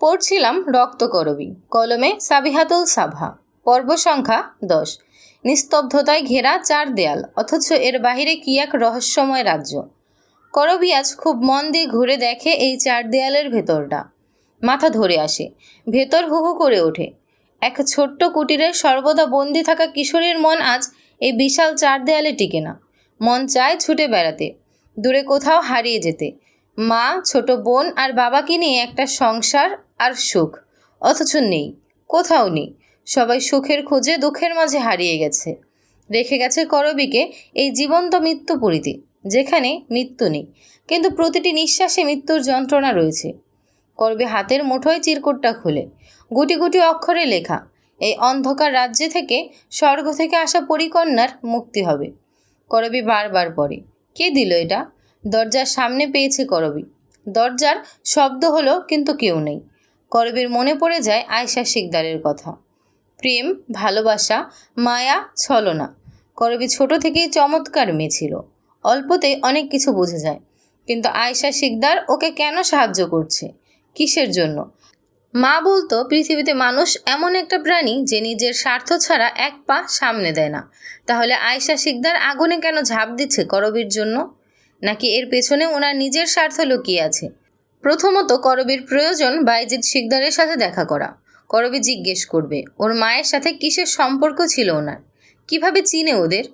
পড়ছিলাম রক্তকরবী। কলমে সাবিহাতুল সাভা। পর্ব সংখ্যা দশ। নিস্তব্ধতায় ঘেরা চার দেয়াল, অথচ এর বাহিরে কি এক রহস্যময় রাজ্য? করবি আজ খুব মন দিয়ে ঘুরে দেখে এই চার দেয়ালের ভেতরটা। মাথা ধরে আসে, ভেতর হু হু করে ওঠে। এক ছোট্ট কুটিরে সর্বদা বন্দি থাকা কিশোরীর মন আজ এই বিশাল চার দেয়ালে টিকে না। মন চায় ছুটে বেড়াতে, দূরে কোথাও হারিয়ে যেতে। মা, ছোট বোন আর বাবাকে নিয়ে একটা সংসার আর সুখ। অথচ নেই, কোথাও নেই। সবাই সুখের খোঁজে দুঃখের মাঝে হারিয়ে গেছে। রেখে গেছে করবিকে এই জীবন্ত মৃত্যু পরিতে যেখানে মৃত্যু নেই, কিন্তু প্রতিটি নিঃশ্বাসে মৃত্যুর যন্ত্রণা রয়েছে। করবি হাতের মুঠোয় চিরকুটটা খুলে, গুটি গুটি অক্ষরে লেখা, এই অন্ধকার রাজ্যে থেকে, স্বর্গ থেকে আসা পরিকন্যার মুক্তি হবে। করবি বারবার পরে কে দিল এটা? দরজার সামনে পেয়েছে করবি। দরজার শব্দ হলো, কিন্তু কেউ নেই। করবীর মনে পড়ে যায় আয়শা শিকদারের কথা। প্রেম, ভালোবাসা, মায়া, ছলনা। করবি ছোট থেকেই চমৎকার মেয়ে ছিল অল্পতেই অনেক কিছু বুঝে যায়। কিন্তু আয়শা শিকদার ওকে কেন সাহায্য করছে? কিসের জন্য? মা বলতো, পৃথিবীতে মানুষ এমন একটা প্রাণী যে নিজের স্বার্থ ছাড়া এক পা সামনে দেয় না। তাহলে আয়শা শিকদার আগুনে কেন ঝাঁপ দিচ্ছে করবীর জন্য? নাকি এর পেছনে ওনার নিজের স্বার্থ লুকিয়ে আছে? প্রথমত করবীর প্রয়োজন বাইজিৎ শিকদারের সাথে দেখা করা। করবি জিজ্ঞেস করবে, ওর মায়ের সাথে কিসের সম্পর্ক ছিল ওনার? কীভাবে চিনে ওদের?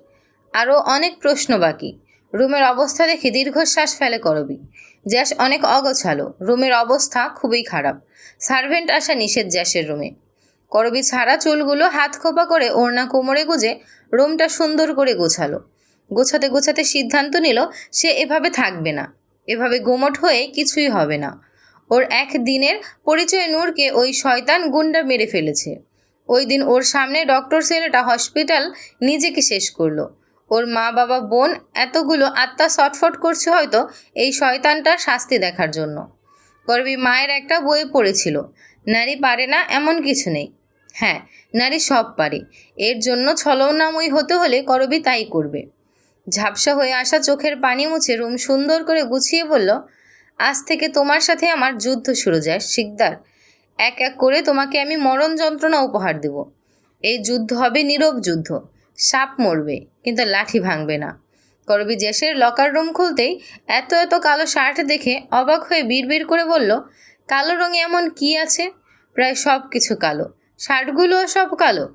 আরও অনেক প্রশ্ন বাকি। রুমের অবস্থা দেখে দীর্ঘশ্বাস ফেলে করবি। জ্যাস অনেক অগোছালো, রুমের অবস্থা খুবই খারাপ। সার্ভেন্ট আসা নিষেধ জ্যাসের রুমে। করবি ছাড়া চুলগুলো হাত খোপা করে ওড়না কোমরে গুজে রুমটা সুন্দর করে গোছালো। গোছাতে গোছাতে সিদ্ধান্ত নিল, সে এভাবে থাকবে না। এভাবে গোমট হয়ে কিছুই হবে না। ওর এক দিনের পরিচয় নূরকে ওই শয়তান গুন্ডা মেরে ফেলেছে। ওই দিন ওর সামনে ডক্টর ছেলেটা হসপিটাল নিজেকে শেষ করল। ওর মা বাবা বোন এতগুলো আত্মা ছটফট করছে হয়তো এই শয়তানটার শাস্তি দেখার জন্য। করবি মায়ের একটা বই পড়েছিল, নারী পারে না এমন কিছু নেই। হ্যাঁ নারী সব পারে। এর জন্য ছলনাময়ী হতে হলে করবি তাই করবে। ঝাপসা হয়ে আসা চোখের পানি মুছে রুম সুন্দর করে গুছিয়ে বলল, আজ থেকে তোমার সাথে আমার যুদ্ধ শুরু যায়, শিকদার। এক এক করে তোমাকে আমি মরণ যন্ত্রণা উপহার দেব। এই যুদ্ধ হবে নীরব যুদ্ধ। সাপ মরবে, কিন্তু লাঠি ভাঙবে না। করবি জেসের লকার রুম খুলতেই এত এত কালো শার্ট দেখে অবাক হয়ে বিড়বিড় করে বলল, কালো রঙে এমন কি আছে? প্রায় সব কিছু কালো। শার্টগুলোও সব কালো।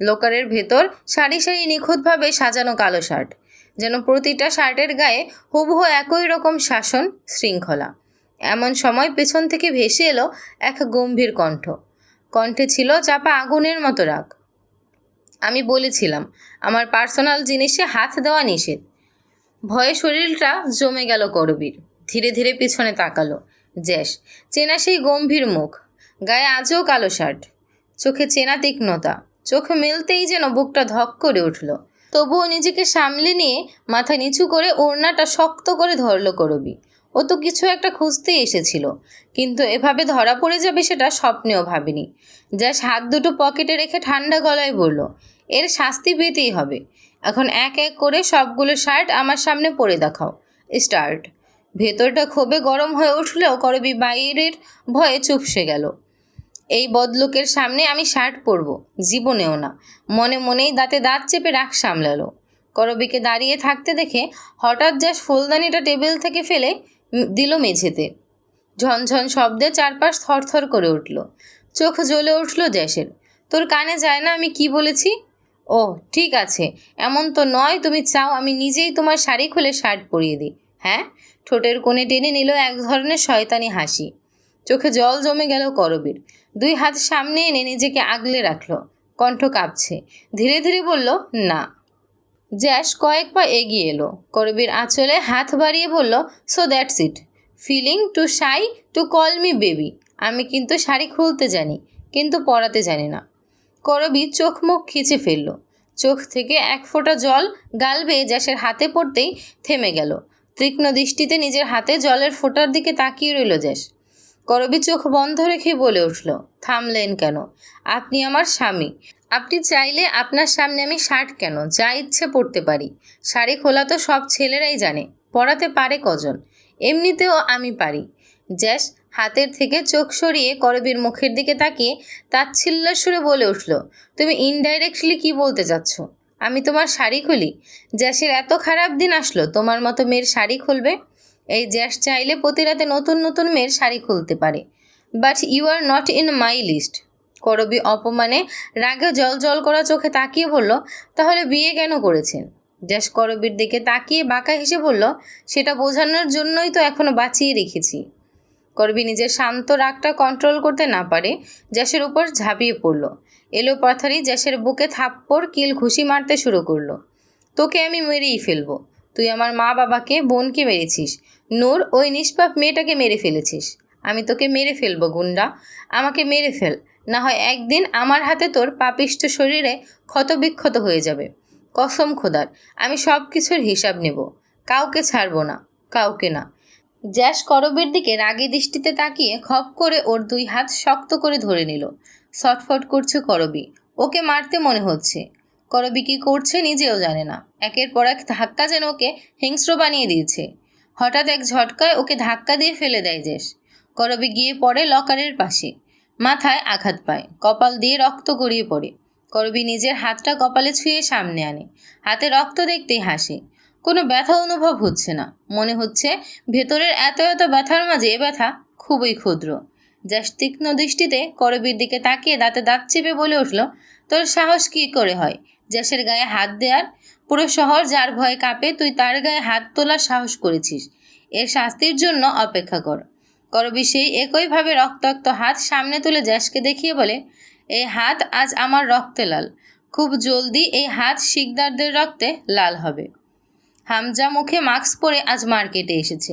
লোকারের ভেতর সারি সারি নিখুঁতভাবে সাজানো কালো শার্ট। যেন প্রতিটা শার্টের গায়ে হুবহু একই রকম শাসন শৃঙ্খলা। এমন সময় পেছন থেকে ভেসে এলো এক গম্ভীর কণ্ঠ। কণ্ঠে ছিল চাপা আগুনের মতো রাগ। আমি বলেছিলাম, আমার পার্সোনাল জিনিসে হাত দেওয়া নিষেধ। ভয়ে শরীরটা জমে গেল করবীর। ধীরে ধীরে পিছনে তাকালো। জ্যাস চেনা সেই গম্ভীর মুখ। গায়ে আজও কালো শার্ট। চোখে চেনা তীক্ষ্ণতা। চোখ মেলতেই যেন বুকটা ধক করে উঠল। তবুও নিজেকে সামলে নিয়ে মাথা নিচু করে ওড়নাটা শক্ত করে ধরল করবি। ও তো কিছু একটা খুঁজতেই এসেছিল, কিন্তু এভাবে ধরা পড়ে যাবে সেটা স্বপ্নেও ভাবিনি। জাস্ট হাত দুটো পকেটে রেখে ঠান্ডা গলায় বলল, এর শাস্তি পেতেই হবে। এখন এক এক করে সবগুলো শার্ট আমার সামনে পরে দেখাও। স্টার্ট। ভেতরটা ক্ষোভে গরম হয়ে উঠলেও করবি বাইরের ভয়ে চুপসে গেল। এই বদলোকের সামনে আমি শার্ট পরব, জীবনেও না। মনে মনেই দাঁতে দাঁত চেপে রাখ সামলালো। করবিকে দাঁড়িয়ে থাকতে দেখে হঠাৎ যা ফুলদানিটা টেবিল থেকে ফেলে দিল মেঝেতে। ঝনঝন শব্দে চারপাশ থরথর করে উঠল। চোখ জ্বলে উঠল জ্যাসের। তোর কানে যায় না আমি কি বলেছি? ও, ঠিক আছে। এমন তো নয়, তুমি চাও আমি নিজেই তোমার শাড়ি খুলে শার্ট পরিয়ে দিই। হ্যাঁ? ঠোঁটের কোণে টেনে নিল এক ধরনের শয়তানি হাসি। চোখে জল জমে গেল করবীর। দুই হাত সামনে এনে নিজেকে আগলে রাখল। কণ্ঠ কাঁপছে। ধীরে ধীরে বলল, না। জ্যাস কয়েক পা এগিয়ে এলো। করবীর আঁচলে হাত বাড়িয়ে বলল so that's it feeling too shy to call me baby আমি কিন্তু শাড়ি খুলতে জানি, কিন্তু পরাতে জানি না। করবি চোখ মুখ খিচে ফেলল। চোখ থেকে এক ফোঁটা জল গাল বেয়ে জ্যাসের হাতে পড়তেই থেমে গেল। তীক্ষ্ণ দৃষ্টিতে নিজের হাতে জলের ফোঁটার দিকে তাকিয়ে রইল জ্যাস। করবি চোখ বন্ধ রেখে বলে উঠল, থামলেন কেন? আপনি আমার স্বামী। আপনি চাইলে আপনার সামনে আমি শার্ট কেন? যা ইচ্ছে পরতে পারি। শাড়ি খোলা তো সব ছেলেরাই জানে, পরাতে পারে কজন? এমনিতেও আমি পারি। জ্যাস হাতের থেকে চোখ সরিয়ে করবীর মুখের দিকে তাকিয়ে তাচ্ছিল্য সুরে বলে উঠল, তুমি ইনডাইরেক্টলি কি বলতে চাচ্ছ? আমি তোমার শাড়ি খুলি? জ্যাসের এত খারাপ দিন আসলো, তোমার মতো মেয়ের শাড়ি খুলবে? এই জ্যাস চাইলে প্রতি রাতে নতুন নতুন মেয়ের শাড়ি খুলতে পারে। But you are not in my list করবী অপমানে রাগে জল জল করা চোখে তাকিয়ে বলল, তাহলে বিয়ে কেন করেছেন? জ্যাস করবীর দিকে তাকিয়ে বাঁকা হেসে বলল, সেটা বোঝানোর জন্যই তো এখনও বাঁচিয়ে রেখেছি। করবি নিজের শান্ত রাগটা কন্ট্রোল করতে না পারে, জ্যাসের উপর ঝাঁপিয়ে পড়ল। এলো পাথারি জ্যাসের বুকে থাপ্পড়, কিল ঘুষি মারতে শুরু করল। তোকে আমি মেরেই ফেলব। তুই আমার মা বাবাকে, বোনকে মেরেছিস। নূর, ওই নিষ্পাপ মেয়েটাকে মেরে ফেলেছিস। আমি তোকে মেরে ফেলব, গুন্ডা। আমাকে মেরে ফেল। না হয় একদিন আমার হাতে তোর পাপিষ্ট শরীরে ক্ষতবিক্ষত হয়ে যাবে। কসম খোদার, আমি সব কিছুর হিসাব নেব। কাউকে ছাড়বো না, কাউকে না। জ্যাস করবের দিকে রাগী দৃষ্টিতে তাকিয়ে খপ করে ওর দুই হাত শক্ত করে ধরে নিল। ছটফট করছে করবি। ওকে মারতে মনে হচ্ছে। করবি কি করছে, নিজেও জানে না। একের পর এক ধাক্কা যেন ওকে হিংস্র বানিয়ে দিয়েছে। হঠাৎ এক ঝটকায় ওকে ধাক্কা দিয়ে ফেলে দেয় জেস। করবি গিয়ে পড়ে লকারের পাশে। মাথায় আঘাত পায়, কপাল দিয়ে রক্ত গড়িয়ে পড়ে। করবি নিজের হাতটা কপালে ছুঁয়ে সামনে আনে। হাতে রক্ত দেখতেই হাসে। কোনো ব্যথা অনুভব হচ্ছে না। মনে হচ্ছে ভেতরের এত এত ব্যথার মাঝে এ ব্যথা খুবই ক্ষুদ্র। জাস্ট তীক্ষ্ণ দৃষ্টিতে করবীর দিকে তাকিয়ে দাঁতে দাঁত চেপে বলে উঠল, তোর সাহস কী করে হয়? জ্যাসের গায়ে হাত দেওয়ার পুরো শহর যার ভয়ে কাঁপে, তুই তার গায়ে হাত তোলার সাহস করেছিস। এর শাস্তির জন্য অপেক্ষা কর। করবি সেই একইভাবে রক্তাক্ত হাত সামনে তুলে জ্যাসকে দেখিয়ে বলে এই হাত আজ আমার রক্তে লাল। খুব জলদি এই হাত শিকদারদের রক্তে লাল হবে। হামজা মুখে মাস্ক পরে আজ মার্কেটে এসেছে।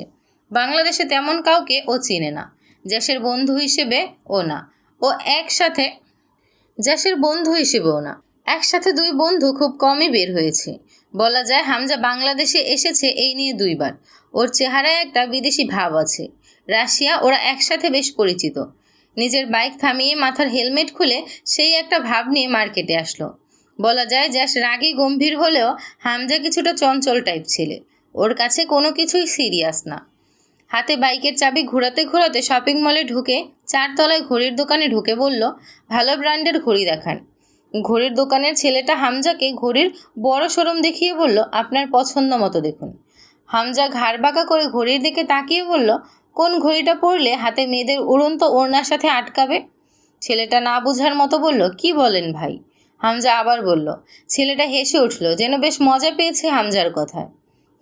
বাংলাদেশে তেমন কাউকে ও চিনে না। জ্যাসের বন্ধু হিসেবে ও না। ও একসাথে জ্যাসের বন্ধু হিসেবেও না। একসাথে দুই বন্ধু খুব কমই বের হয়েছে। বলা যায় হামজা বাংলাদেশে এসেছে এই নিয়ে দুইবার। ওর চেহারায় একটা বিদেশি ভাব আছে। রাশিয়া ওরা একসাথে বেশ পরিচিত। নিজের বাইক থামিয়ে মাথার হেলমেট খুলে সেই একটা ভাব নিয়ে মার্কেটে আসলো। বলা যায় জ্যাস রাগী গম্ভীর হলেও হামজা কিছুটা চঞ্চল টাইপ ছেলে। ওর কাছে কোনো কিছুই সিরিয়াস না। হাতে বাইকের চাবি ঘোরাতে ঘোরাতে শপিং মলে ঢুকে চারতলায় ঘড়ির দোকানে ঢুকে বলল, ভালো ব্র্যান্ডের ঘড়ি দেখান। ঘড়ির দোকানের ছেলেটা হামজাকে ঘড়ির বড় শোরুম দেখিয়ে বলল, আপনার পছন্দ মতো দেখুন। হামজা ঘাড় বাঁকা করে ঘড়ির দিকে তাকিয়ে বলল, কোন ঘড়িটা পরলে হাতে মেয়েদের উড়ন্ত ওড়নার সাথে আটকাবে? ছেলেটা না বোঝার মতো বলল, কি বলেন ভাই? হামজা আবার বলল, ছেলেটা হেসে উঠল, যেন বেশ মজা পেয়েছে হামজার কথায়।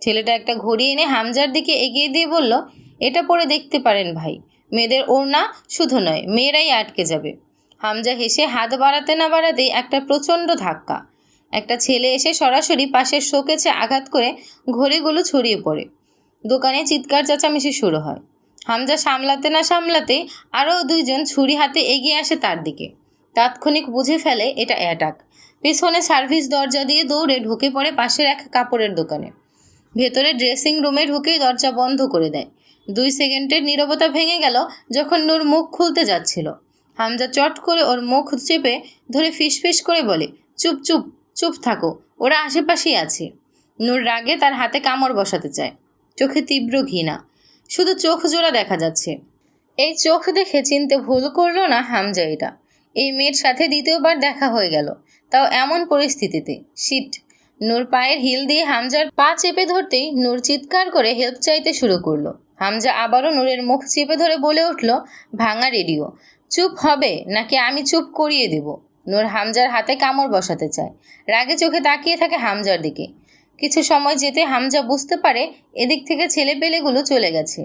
ছেলেটা একটা ঘড়ি এনে হামজার দিকে এগিয়ে দিয়ে বলল, এটা পরে দেখতে পারেন ভাই। মেয়েদের ওড়না শুধু নয়, মেয়েরাই আটকে যাবে। হামজা হেসে হাত বাড়াতে না বাড়াতেই একটা প্রচণ্ড ধাক্কা। একটা ছেলে এসে সরাসরি পাশের শোকেছে আঘাত করে ঘড়িগুলো ছড়িয়ে পড়ে। দোকানে চিৎকার চেঁচামেচি শুরু হয়। হামজা সামলাতে না সামলাতেই আরও দুইজন ছুরি হাতে এগিয়ে আসে তার দিকে। তাৎক্ষণিক বুঝে ফেলে এটা অ্যাটাক। পেছনে সার্ভিস দরজা দিয়ে দৌড়ে ঢুকে পড়ে পাশের এক কাপড়ের দোকানে। ভেতরে ড্রেসিং রুমে ঢুকেই দরজা বন্ধ করে দেয়। দুই সেকেন্ডের নীরবতা ভেঙে গেল যখন নূর মুখ খুলতে যাচ্ছিল। হামজা চট করে ওর মুখ চেপে ধরে ফিসফিস করে বলে, চুপ চুপ চুপ থাকো, ওরা আশেপাশেই আছে। নূর রাগে তার হাতে কামড় বসাতে চায়। চোখে তীব্র ঘৃণা। শুধু চোখ জোড়া দেখা যাচ্ছে। এই চোখ দেখে চিনতে ভুল করল না হামজা এটা। এই মেয়ের সাথে দ্বিতীয়বার দেখা হয়ে গেল, তাও এমন পরিস্থিতিতে। শিট। নূর পায়ের হিল দিয়ে হামজার পা চেপে ধরতেই নূর চিৎকার করে হেল্প চাইতে শুরু করল। হামজা আবারও নূরের মুখ চেপে ধরে বলে উঠল, ভাঙা রেডিও। চুপ হবে নাকি আমি চুপ করিয়ে দেব? নূর হামজার হাতে কামড় বসাতে চায়। রাগে চোখে তাকিয়ে থাকে হামজার দিকে। কিছু সময় যেতে হামজা বুঝতে পারে এদিক থেকে ছেলে পেলেগুলো চলে গেছে।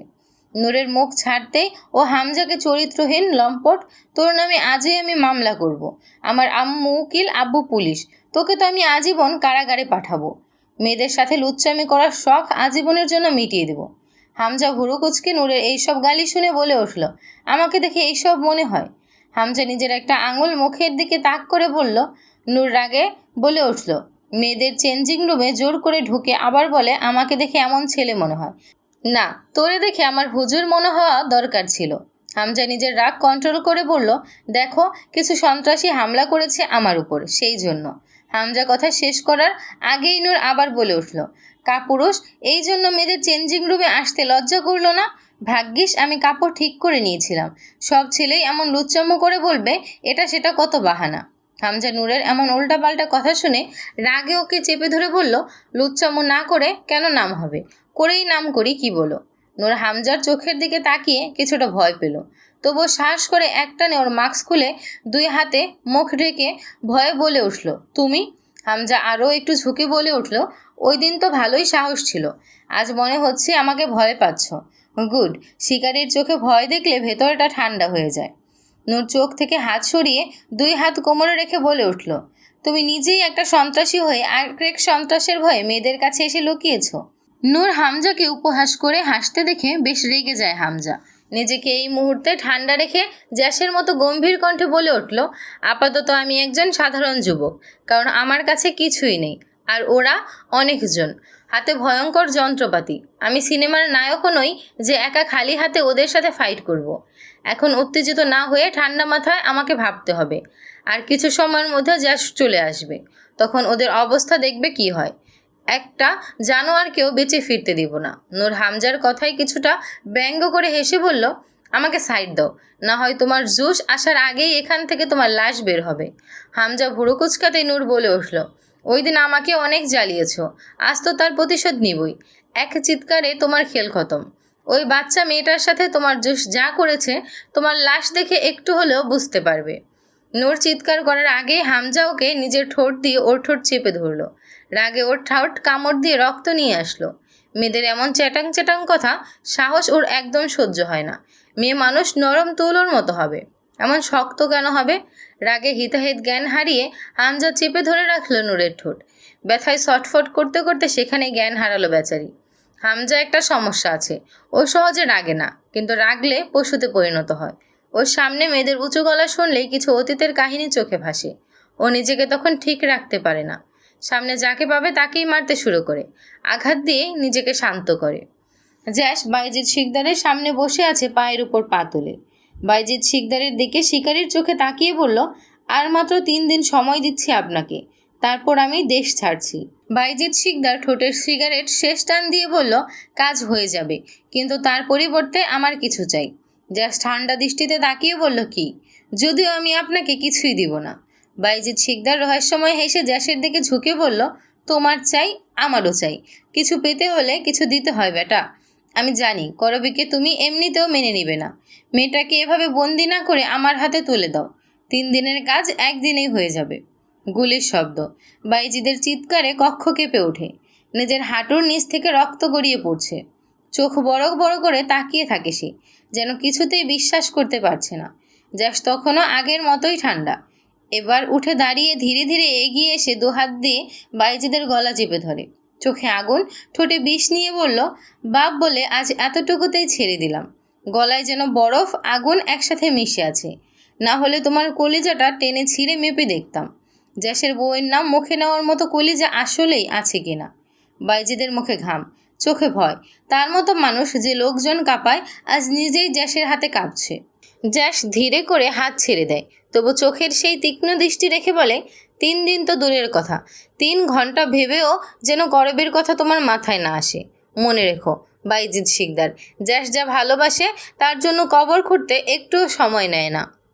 নূরের মুখ ছাড়তেই ও হামজাকে চরিত্রহীন লম্পট, তোর নামে আজই আমি মামলা করব। আমার আম্মু, উকিল, আব্বু, পুলিশ, তোকে তো আমি আজীবন কারাগারে পাঠাবো। মেয়েদের সাথে লুচ্চামি করার শখ আজীবনের জন্য মিটিয়ে দেব। হামজা ভুরু কুচকে নূরের এইসব গালি শুনে বলে উঠল, আমাকে দেখে এইসব মনে হয়। হামজা নিজের একটা আঙুল মুখের দিকে তাক করে বলল, নূর রাগে? বলে উঠল, মেয়েদের চেঞ্জিং রুমে জোর করে ঢুকে আবার বলে, আমাকে দেখে এমন ছেলে মনে হয়। না, তোরে দেখে আমার হুজুর মনে হওয়া দরকার ছিল। হামজা নিজের রাগ কন্ট্রোল করে বলল, দেখো, কিছু সন্ত্রাসী হামলা করেছে আমার উপর, সেই জন্য। হামজা কথা শেষ করার আগেই নূর আবার বলে উঠল কাপুরুষ, এই জন্য মেয়েদের চেঞ্জিং রুমে আসতে লজ্জা করল না? ভাগ্যিস আমি কাপড় ঠিক করে নিয়েছিলাম। সব ছেলেই এমন লুচ্চাম্য করে বলবে, এটা সেটা কত বাহানা? হামজা নূরের এমন উল্টাপাল্টা কথা শুনে রাগে ওকে চেপে ধরে বলল, লুচ্চাম্য না করে কেন নাম হবে? করেই নাম করি, কি বলো? নূর হামজার চোখের দিকে তাকিয়ে কিছুটা ভয় পেল। তবুও সাহস করে একটানে ওর মাস্ক খুলে দুই হাতে মুখ ঢেকে ভয়ে বলে উঠল, তুমি? হামজা আরও একটু ঝুঁকে বলে উঠল ওই দিন তো ভালোই সাহস ছিল। আজ মনে হচ্ছে আমাকে ভয় পাচ্ছ। গুড, শিকারির চোখে ভয় দেখলে ভেতরটা ঠান্ডা হয়ে যায়। নূর চোখ থেকে হাত সরিয়ে দুই হাত কোমরে রেখে বলে উঠল, তুমি নিজেই একটা সন্ত্রাসী হয়ে আরেক সন্ত্রাসের ভয়ে মেয়েদের কাছে এসে লুকিয়েছ? নূর হামজাকে উপহাস করে হাসতে দেখে বেশ রেগে যায় হামজা। নিজেকে এই মুহূর্তে ঠান্ডা রেখে জ্যাসের মতো গম্ভীর কণ্ঠে বলে উঠল, আপাতত আমি একজন সাধারণ যুবক, কারণ আমার কাছে কিছুই নেই। আর ওরা অনেকজন। হাতে ভয়ঙ্কর যন্ত্রপাতি। আমি সিনেমার নায়কও নই যে একা খালি হাতে ওদের সাথে ফাইট করব। এখন উত্তেজিত না হয়ে ঠান্ডা মাথায় আমাকে ভাবতে হবে। আর কিছু সময়ের মধ্যে জ্যাস চলে আসবে। তখন ওদের অবস্থা দেখবে কি হয়। একটা জানোয়ারকেও বেঁচে ফিরতে দিব না। নূর হামজার কথাই কিছুটা ব্যঙ্গ করে হেসে বলল, আমাকে সাইড দাও। না হয় তোমার জুস আসার আগেই এখান থেকে তোমার লাশ বের হবে। হামজা ভুড়ো কুচকাতে নূর বলে উঠল ওই দিন আমাকে অনেক জ্বালিয়েছ। আজ তো তার প্রতিশোধ নিবই। এক চিৎকারে তোমার খেল খতম। ওই বাচ্চা মেয়েটার সাথে তোমার জোশ যা করেছে, তোমার লাশ দেখে একটু হলেও বুঝতে পারবে। নূর চিৎকার করার আগে হামজা ওকে নিজের ঠোঁট দিয়ে ওর ঠোঁট চেপে ধরলো। রাগে ওর ঠাউট কামড় দিয়ে রক্ত নিয়ে আসলো। মেয়েদের এমন চ্যাটাং চ্যাটাং কথা সাহস ওর একদম সহ্য হয় না। মেয়ে মানুষ নরম তুলোর মতো হবে। এমন শক্ত কেন হবে? রাগে হিতাহিত জ্ঞান হারিয়ে হামজা চেপে ধরে রাখল নূরের ঠোঁট। ব্যথায় ছটফট করতে করতে সেখানে জ্ঞান হারালো বেচারি। হামজা একটা সমস্যা আছে। ও সহজে রাগে না, কিন্তু রাগলে পশুতে পরিণত হয়। ওর সামনে মেয়েদের উঁচু গলা শুনলেই কিছু অতীতের কাহিনী চোখে ভাসে। ও নিজেকে তখন ঠিক রাখতে পারে না। সামনে যাকে পাবে তাকেই মারতে শুরু করে। আঘাত দিয়ে নিজেকে শান্ত করে। জ্যাস বাইজিৎ শিকদারের সামনে বসে আছে পায়ের উপর পা তুলে। বাইজিৎ শিকদারের দিকে শিকারির চোখে তাকিয়ে বলল, আর মাত্র তিন দিন সময় দিচ্ছি আপনাকে। তারপর আমি দেশ ছাড়ছি। বাইজিৎ শিকদার ঠোঁটের সিগারেট শেষ টান দিয়ে বলল, কাজ হয়ে যাবে, কিন্তু তার পরিবর্তে আমার কিছু চাই। জাস্ট ঠান্ডা দৃষ্টিতে তাকিয়ে বলল, কি? যদিও আমি আপনাকে কিছুই দিব না। বাইজিৎ শিকদার রহস্যময় হেসে জ্যাসের দিকে ঝুঁকে বলল, তোমার চাই, আমারও চাই। কিছু পেতে হলে কিছু দিতে হয় বেটা আমি জানি, করবিকে তুমি এমনিতেও মেনে নিবে না। মেয়েটাকে এভাবে বন্দি না করে আমার হাতে তুলে দাও। তিন দিনের কাজ একদিনেই হয়ে যাবে। গুলির শব্দ। বাইজিদের চিৎকারে কক্ষ কেঁপে ওঠে। নিজের হাঁটুর নিচ থেকে রক্ত গড়িয়ে পড়ছে। চোখ বড় বড় করে তাকিয়ে থাকে সে, যেন কিছুতেই বিশ্বাস করতে পারছে না। জ্যাস তখনও আগের মতোই ঠান্ডা। এবার উঠে দাঁড়িয়ে ধীরে ধীরে এগিয়ে এসে দু হাত দিয়ে বাইজিদের গলা চেপে ধরে। চোখে আগুন, ঠোঁটে বিষ নিয়ে বলল, বাপ বলে আজ এতটুকুতেই ছেড়ে দিলাম। গলায় যেন বরফ, আগুন একসাথে মিশে আছে। না হলে তোমার কলিজাটা টেনে ছিঁড়ে মেপে দেখতাম। জ্যাসের বউয়ের নাম মুখে নেওয়ার মতো কলিজা আসলেই আছে কিনা বাইজিদের মুখে ঘাম, চোখে ভয়। তার মতো মানুষ যে লোকজন কাঁপায়, আজ নিজেই জ্যাসের হাতে কাঁপছে। জ্যাস ধীরে করে হাত ছেড়ে দেয়, তবু চোখের সেই তীক্ষ্ণ দৃষ্টি রেখে বলে তিন দিন তো দূরের কথা। তিন ঘণ্টা ভেবেও যেন গরবের কথা তোমার মাথায় না আসে। মনে রেখো, বাইজিৎ শিকদার, জ্যাস যা ভালোবাসে তার জন্য কবর খুঁড়তে একটুও সময় নেয় না।